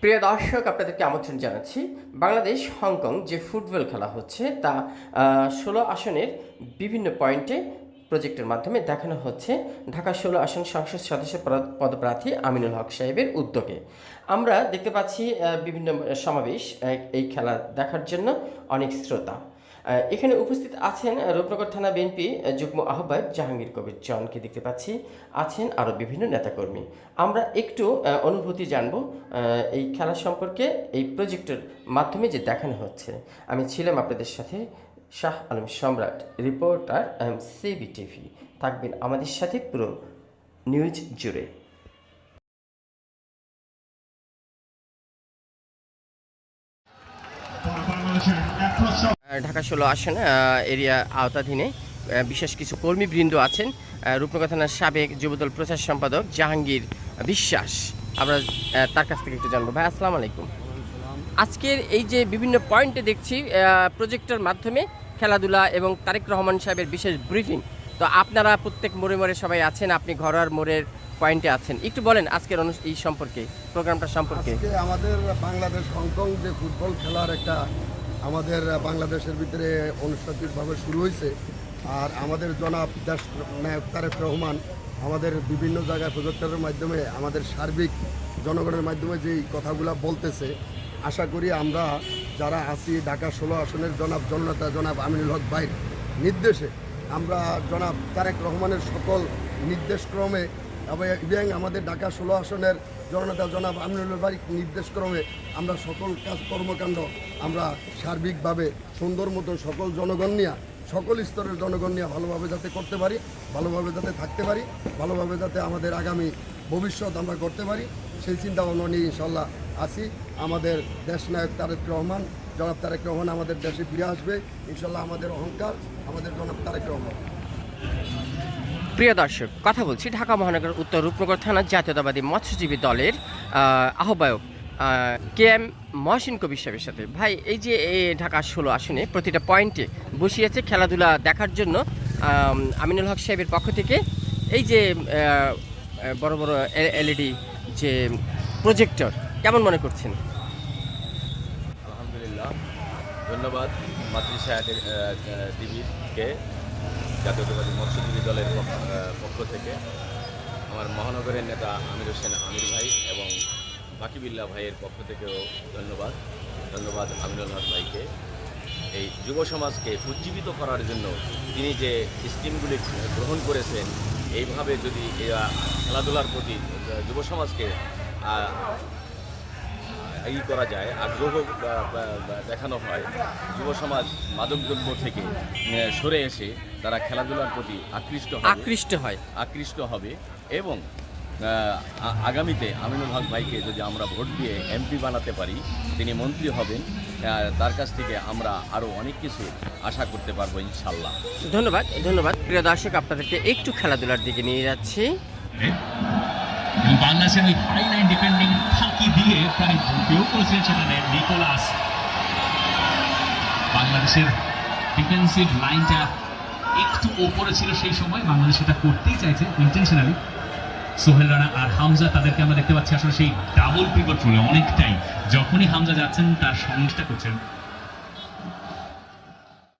প্রিয় দর্শক, আপনাদেরকে আমন্ত্রণ জানাচ্ছি। বাংলাদেশ, হংকং যে ফুটবল খেলা হচ্ছে, তা ষোলো আসনের বিভিন্ন পয়েন্টে প্রজেক্টের মাধ্যমে দেখানো হচ্ছে। ঢাকা ষোলো আসন সংসদ সদস্য পদ- পদপ্রার্থী আমিনুল হক সাহেবের উদ্যোগে। আমরা দেখতে পাচ্ছি বিভিন্ন সমাবেশ এই খেলা দেখার জন্য অনেক শ্রোতা। এখানে উপস্থিত আছেন রূপনগর থানা বিএনপি যুগ্ম আহ্বায়ক জাহাঙ্গীর কবির জনকে দেখতে পাচ্ছি? আছেন আরও বিভিন্ন নেতাকর্মী। আমরা একটু অনুভূতি জানব এই খেলা সম্পর্কে এই প্রজেক্টের মাধ্যমে যে দেখানো হচ্ছে। আমি ছিলাম আপনাদের সাথে শাহ আলম সম্রাট রিপোর্টার সিবি টিভি থাকবেন আমাদের সাথে পুরো নিউজ জুড়ে। আহ, ঢাকা ষোলো আসন এরিয়া আওতাধীনে বিশেষ কিছু কর্মীবৃন্দ আছেন রূপনগর থানার সাবেক যুবদল প্রচার সম্পাদক জাহাঙ্গীর বিশ্বাস। আমরা তার কাছ থেকে একটু জানব। ভাই, আসসালামু আলাইকুম। আজকের এই যে বিভিন্ন পয়েন্টে দেখছি প্রজেক্টের মাধ্যমে খেলাধুলা এবং তারেক রহমান সাহেবের বিশেষ ব্রিফিং তো আপনারা প্রত্যেক মোড়ে মোড়ে সবাই আছেন, আপনি ঘরোয়ার মোড়ের পয়েন্টে আছেন। একটু বলেন আজকের এই সম্পর্কে প্রোগ্রামটা সম্পর্কে। আমাদের বাংলাদেশ হংকং যে ফুটবল খেলার একটা আমাদের বাংলাদেশের ভিতরে আনুষ্ঠানিকভাবে শুরু হয়েছে আর আমাদের জনাব দেশ নায়ক তারেক রহমান আমাদের বিভিন্ন জায়গায় প্রজেক্টরের মাধ্যমে আমাদের সার্বিক জনগণের মাধ্যমে যেই কথাগুলো বলতেছে, আশা করি আমরা যারা আছি ঢাকা ষোলো আসনের জনাব জননেতা জনাব আমিনুল হক ভাইয়ের নির্দেশে আমরা জনাব তারেক রহমানের সকল নির্দেশক্রমে এবং আমাদের ঢাকা ষোলো আসনের জননেতা জনাব আমিনুল বাড়ির নির্দেশক্রমে আমরা সকল কাজ কর্মকাণ্ড আমরা সার্বিকভাবে সুন্দর মতো সকল জনগণ নিয়ে, সকল স্তরের জনগণ নিয়ে ভালোভাবে যাতে করতে পারি, ভালোভাবে যাতে থাকতে পারি, ভালোভাবে যাতে আমাদের আগামী ভবিষ্যৎ আমরা করতে পারি, সেই চিন্তা ভাবনা নিয়ে ইনশাল্লাহ আছি। আমাদের দেশ নায়ক তারেক রহমান, জনাব তারেক রহমান আমাদের দেশে ফিরে আসবে। ইনশাল্লাহ আমাদের অহংকার, আমাদের জনাব তারেক রহমান। প্রিয় দর্শক, কথা বলছি ঢাকা মহানগর উত্তর রূপনগর থানার জাতীয়তাবাদী মৎস্যজীবী দলের আহ্বায়ক কে এম মহসিন কবির সাহেবের সাথে। ভাই, এই যে ঢাকা ষোলো আসনে প্রতিটা পয়েন্টে বসিয়েছে খেলাধুলা দেখার জন্য আমিনুল হক সাহেবের পক্ষ থেকে। এই যে বড় বড় এলইডি যে প্রজেক্টর, কেমন মনে করছেন? আলহামদুলিল্লাহ, ধন্যবাদ মাতৃষা টিভিকে। জাতীয়তাবাদী মৎস্যজীবী দলের পক্ষ থেকে আমার মহানগরের নেতা আমির হোসেন আমির ভাই এবং বাকিবিল্লা ভাইয়ের পক্ষ থেকেও ধন্যবাদ। ধন্যবাদ আমিনুল হক ভাইকে। এই যুব সমাজকে উজ্জীবিত করার জন্য তিনি যে স্কিমগুলি গ্রহণ করেছেন, এইভাবে যদি খেলাধুলার প্রতি যুব সমাজকে ই করা যায় আগ্রহ দেখানো হয়। যুব সমাজ মাদকদ্রব্য থেকে সরে এসে তারা খেলাধুলার প্রতি আকৃষ্ট আকৃষ্ট হয়। আকৃষ্ট হবে এবং আগামীতে আমিনুল হক ভাইকে যদি আমরা ভোট দিয়ে এমপি বানাতে পারি তিনি মন্ত্রী হবেন তার কাছ থেকে আমরা আরও অনেক কিছু আশা করতে পারব ইনশাল্লাহ। ধন্যবাদ ধন্যবাদ। প্রিয় দর্শক আপনাদেরকে একটু খেলাধুলার দিকে নিয়ে যাচ্ছি। বাংলাদেশের ওই লাইন দিয়ে ঢুকেও করেছিলেন সেখানে নিকোলাস বাংলাদেশের ডিফেন্সিভ লাইনটা একটু ওপরে ছিল সেই সময়। বাংলাদেশ সেটা করতেই চাইছে ইন্টেনশনালি সোহেল রানা আর হামজা তাদেরকে আমরা দেখতে পাচ্ছি আসলে সেই ডাবল পিভট রোলে অনেকটাই। যখনই হামজা যাচ্ছেন, তার সঙ্গেটা করছেন।